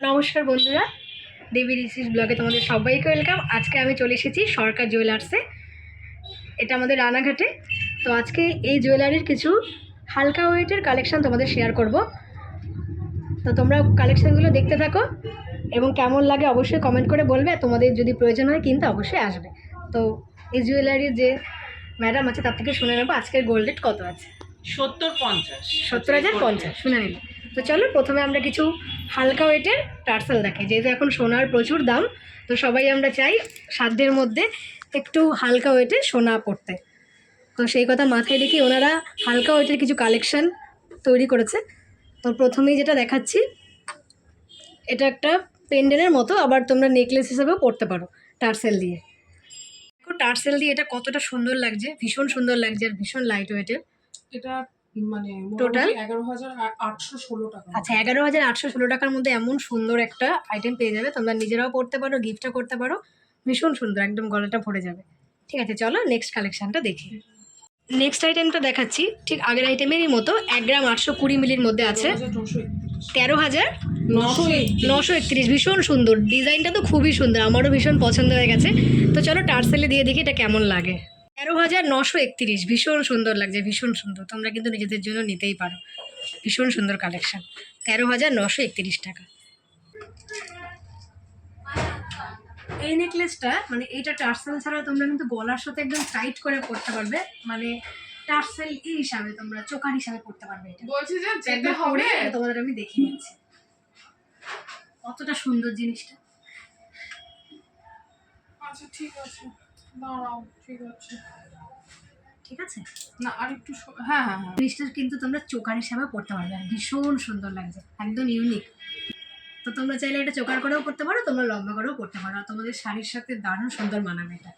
নমস্কার বন্ধুরা দেবী রিসিস ব্লগে তোমাদের সবাইকে ওয়েলকাম আজকে আমি চলে এসেছি সরকার জুয়েলার্সে এটা আমাদের রানাঘাটে। তো আজকে এই জুয়েলারির কিছু হালকা ওয়েটের কালেকশান তোমাদের শেয়ার করব। তো তোমরা কালেকশানগুলো দেখতে থাকো এবং কেমন লাগে অবশ্যই কমেন্ট করে বলবে। তোমাদের যদি প্রয়োজন হয় কিনতে অবশ্যই আসবে। তো এই জুয়েলারির যে ম্যাডাম আছে তার থেকে শুনে নেব আজকের গোল্ড রেট কত আছে। সত্তর পঞ্চাশ। সত্তর হাজার পঞ্চাশ শুনে নিন তো চলো প্রথমে আমরা কিছু হালকা ওয়েটের টার্সেল দেখাই যেহেতু এখন সোনার প্রচুর দাম, তো সবাই আমরা চাই সাধ্যের মধ্যে একটু হালকা ওয়েটের সোনা পড়তে। তো সেই কথা মাথায় রেখে ওনারা হালকা ওয়েটের কিছু কালেকশন তৈরি করেছে। তো প্রথমেই যেটা দেখাচ্ছি, এটা একটা পেন্ডেলের মতো, আবার তোমরা নেকলেস হিসেবেও পড়তে পারো টার্সেল দিয়ে। দেখো, টার্সেল দিয়ে এটা কতটা সুন্দর লাগছে, ভীষণ সুন্দর লাগছে আর ভীষণ লাইট ওয়েটের এটা মানে Total? এগারো হাজার আটশো ষোলো টাকা। আচ্ছা এগারো হাজার আটশো ষোলো টাকার মধ্যে এমন সুন্দর একটা আইটেম পেয়ে যাবে। তোমরা নিজেরাও পড়তে পারো গিফটও করতে পারো। ভীষণ সুন্দর একদম গলাটা ভরে যাবে। ঠিক আছে চলো নেক্সট কালেকশানটা দেখি। নেক্সট আইটেমটা দেখাচ্ছি। ঠিক আগের আইটেমেরই মতো এক গ্রাম আটশো কুড়ি মিলির মধ্যে আছে তেরো হাজার নশো নশো একত্রিশ। ভীষণ সুন্দর। ডিজাইনটা তো খুবই সুন্দর আমারও ভীষণ পছন্দ হয়ে গেছে। তো চলো টার্সেলে দিয়ে দেখি এটা কেমন লাগে। তেরো হাজার নশো একত্রিশ। ভীষণ সুন্দর লাগছে ভীষণ সুন্দর। তোমরা কিন্তু নিজেদের জন্য নিতেই পারো। ভীষণ সুন্দর কালেকশন তেরো হাজার নশো একত্রিশ টাকা। এই নেকলেসটা মানে এইটা টার্সেল ছাড়াও তোমরা কিন্তু গলার সাথে একদম টাইট করে পড়তে পারবে। মানে টার্সেল এই হিসাবে তোমরা চোকার হিসাবে পড়তে পারবে এটা। বলছি যে একবার হবে। তোমাদের আমি দেখিয়ে দিচ্ছি। কতটা সুন্দর জিনিসটা। আচ্ছা ঠিক আছে। দাঁড়াও ঠিক আছে। ঠিক আছে? না আর একটু স- হ্যাঁ হ্যাঁ হ্যাঁ। জিনিসটা কিন্তু তোমরা চোকার হিসাবে পড়তে পারবে। ভীষণ সুন্দর লাগছে একদম ইউনিক তো তোমরা চাইলে এটা চোকার করেও করতে পারো তোমরা লম্বা করেও করতে পারো। তোমাদের শাড়ির সাথে দারুণ সুন্দর মানাবে এটা।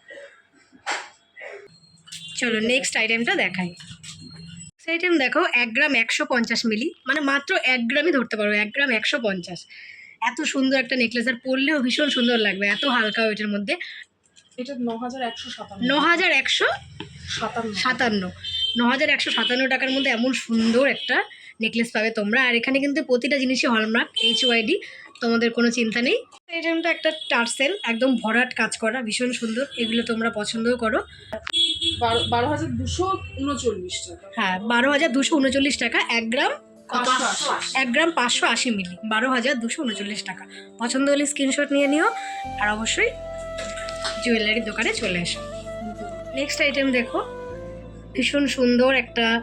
চলো নেক্সট আইটেমটা দেখাই। আইটেম দেখো এক গ্রাম একশো পঞ্চাশ মিলি। মানে মাত্র এক গ্রামই ধরতে পারো এক গ্রাম একশো পঞ্চাশ। এত সুন্দর একটা নেকলেস আর পরলেও ভীষণ সুন্দর লাগবে এত হালকা ওইটার মধ্যে। এটা ন হাজার একশো সাতান্ন। ন হাজার একশো সাতান্ন। সাতান্ন। ন হাজার একশো সাতান্ন টাকার মধ্যে এমন সুন্দর একটা নেকলেস পাবে তোমরা। আর এখানে কিন্তু প্রতিটা জিনিসই হলমার্ক এইচ ওয়াইডি তোমাদের কোনো চিন্তা নেই। এই জন্য একটা টার্সেল একদম ভরাট কাজ করা ভীষণ সুন্দর। এগুলো তোমরা পছন্দও করো। বারো হাজার দুশো উনচল্লিশ টাকা। হ্যাঁ বারো হাজার দুশো উনচল্লিশ টাকা এক গ্রাম। এক গ্রাম পাঁচশো আশি মিলি। বারো হাজার দুশো উনচল্লিশ টাকা। পছন্দ হলে স্ক্রিনশট নিয়ে নিও। আর অবশ্যই জুয়েলারির দোকানে চলে এসো নেক্সট আইটেম দেখো। ভীষণ সুন্দর একটা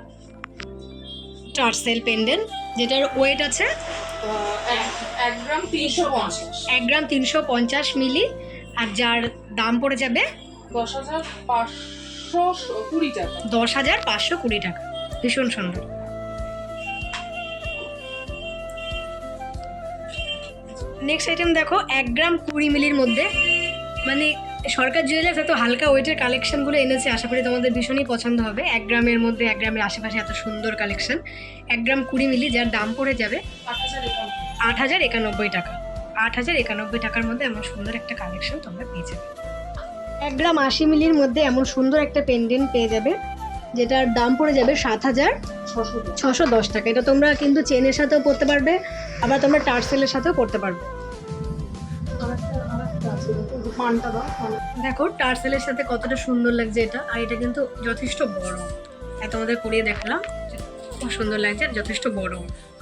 টার্সেল পেন্ডেন্ট যেটার ওয়েট আছে এক- এক গ্রাম তিনশো পঞ্চাশ। এক গ্রাম তিনশো পঞ্চাশ মিলি আর যার দাম পড়ে যাবে দশ হাজার পাঁচশো কুড়ি টাকা। দশ হাজার পাঁচশো কুড়ি টাকা। ভীষণ সুন্দর। নেক্সট আইটেম দেখো এক গ্রাম কুড়ি মিলির মধ্যে মানে সরকার জুয়েলার্স এত হালকা ওয়েটের কালেকশনগুলো এনেছে, আশা করি তোমাদের ভীষণই পছন্দ হবে। এক গ্রামের মধ্যে, এক গ্রামের আশেপাশে এত সুন্দর কালেকশন এক গ্রাম কুড়ি মিলি যার দাম পড়ে যাবে আট হাজার একানব্বই। টাকা। আট হাজার একানব্বই টাকার মধ্যে এমন সুন্দর একটা কালেকশন তোমরা পেয়ে যাবে। এক গ্রাম আশি মিলির মধ্যে এমন সুন্দর একটা পেন্ডেন্ট পেয়ে যাবে, যেটার দাম পড়ে যাবে সাত হাজার ছশো দশ টাকা। এটা তোমরা কিন্তু চেনের সাথেও পড়তে পারবে, আবার তোমরা টার্সেলের সাথেও পড়তে পারবে। পানটা দাও দেখো টার্সেলের সাথে কতটা সুন্দর লাগছে এটা আর এটা কিন্তু যথেষ্ট বড়। এত আমাদের পরিয়ে দেখালাম খুব সুন্দর লাগছে আর যথেষ্ট বড়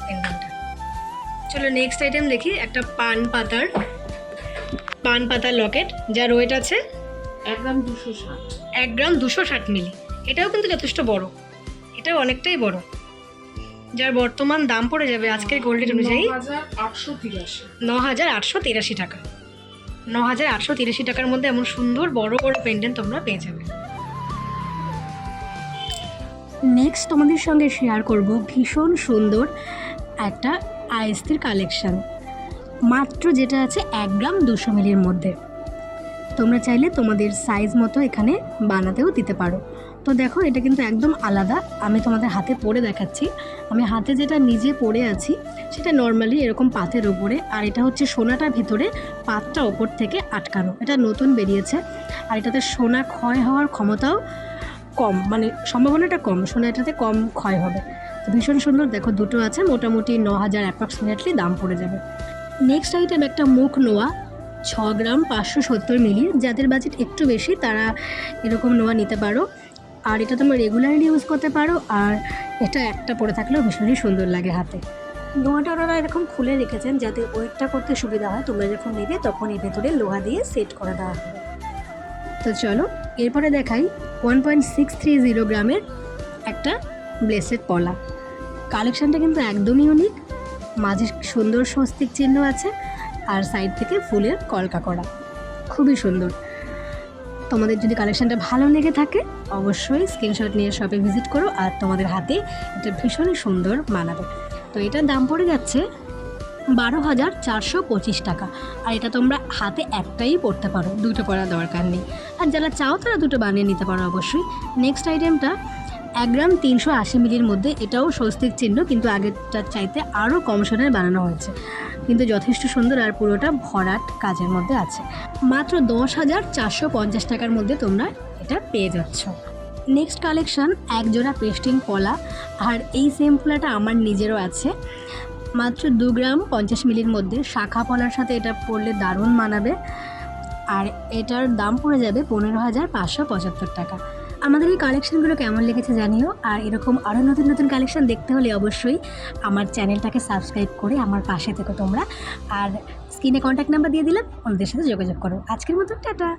পেন্ডেন্টটা চলো নেক্সট আইটেম দেখি একটা পান পাতার পান পাতার লকেট যার ওয়েট আছে এক গ্রাম দুশো ষাট। এক গ্রাম দুশো ষাট মিলি। এটাও কিন্তু যথেষ্ট বড়। এটাও অনেকটাই বড়। যার বর্তমান দাম পড়ে যাবে আজকের গোল্ডের অনুযায়ী আটশো ন হাজার আটশো তিরাশি টাকা। ন হাজার আটশো তিরাশি টাকার মধ্যে এমন সুন্দর, বড় বড় পেন্ডেন্ট তোমরা পেয়ে যাবে। নেক্সট তোমাদের সঙ্গে শেয়ার করব ভীষণ সুন্দর একটা আইস্তির কালেকশান মাত্র যেটা আছে এক গ্রাম দুশো মিলির মধ্যে। তোমরা চাইলে তোমাদের সাইজ মতো এখানে বানাতেও দিতে পারো। তো দেখো, এটা কিন্তু একদম আলাদা। আমি তোমাদের হাতে পরে দেখাচ্ছি। আমি হাতে যেটা নিজে পরে আছি, সেটা নর্মালি এরকম পাতের ওপরে আর এটা হচ্ছে সোনাটা ভিতরে পাতটা ওপর থেকে আটকানো। এটা নতুন বেরিয়েছে। আর এটাতে সোনা ক্ষয় হওয়ার ক্ষমতাও কম। মানে সম্ভাবনাটা কম। সোনা এটাতে কম ক্ষয় হবে। তো ভীষণ সুন্দর। দেখো, দুটো আছে। মোটামুটি ন হাজার অ্যাপ্রক্সিমেটলি দাম পড়ে যাবে। নেক্সট আইটেম একটা মুখ নোয়া। ছ গ্রাম পাঁচশো সত্তর মিলি। যাদের বাজেট একটু বেশি, তারা এরকম নোয়া নিতে পারো। আর এটা তোমরা রেগুলারলি ইউজ করতে পারো আর এটা একটা পরে থাকলেও ভীষণই সুন্দর লাগে হাতে। নোয়াটা ওনারা এরকম খুলে রেখেছেন যাতে ওয়েটটা করতে সুবিধা হয়। তোমরা যখন নেবে তখন এই ভেতরে লোহা দিয়ে সেট করে দেওয়া হবে। তো চলো এরপরে দেখাই one point six three zero গ্রামের একটা ব্লেসেড পলা। কালেকশানটা কিন্তু একদমই ইউনিক মাঝে সুন্দর স্বস্তিক চিহ্ন আছে আর সাইড থেকে ফুলের কলকা করা। খুবই সুন্দর। তোমাদের যদি কালেকশানটা ভালো লেগে থাকে, অবশ্যই স্ক্রিনশট নিয়ে শপে ভিজিট করো আর তোমাদের হাতে এটা ভীষণই সুন্দর মানাবে। তো এটার দাম পড়ে যাচ্ছে বারো হাজার চারশো পঁচিশ টাকা। আর এটা তোমরা হাতে একটাই পড়তে পারো, দুটো পড়ার দরকার নেই। আর যারা চাও তারা দুটো বানিয়ে নিতে পারো অবশ্যই। নেক্সট আইটেমটা এক গ্রাম তিনশো আশি মিলির মধ্যে এটাও স্বস্তিক চিহ্ন, কিন্তু আগেরটার চাইতে আরও কম সোনায় বানানো হয়েছে। কিন্তু যথেষ্ট সুন্দর আর পুরোটা ভরাট কাজের মধ্যে আছে। মাত্র দশ হাজার চারশো পঞ্চাশ টাকার মধ্যে তোমরা এটা পেয়ে যাচ্ছ। নেক্সট কালেকশন এক জোড়া পেস্টিং পলা আর এই সেম পোলাটা আমার নিজেরও আছে। মাত্র দু গ্রাম পঞ্চাশ মিলির মধ্যে শাখা পলার সাথে এটা পরলে দারুণ মানাবে। আর এটার দাম পড়ে যাবে পনেরো হাজার পাঁচশো পঁচাত্তর টাকা। আমাদের এই কালেকশানগুলো কেমন লেগেছে জানিও, আর এরকম আরও নতুন নতুন কালেকশান দেখতে হলে অবশ্যই আমার চ্যানেলটাকে সাবস্ক্রাইব করে আমার পাশে থেকো তোমরা। আর স্ক্রিনে কন্ট্যাক্ট নাম্বার দিয়ে দিলাম ওনাদের সাথে যোগাযোগ করো। আজকের মতো টাটা!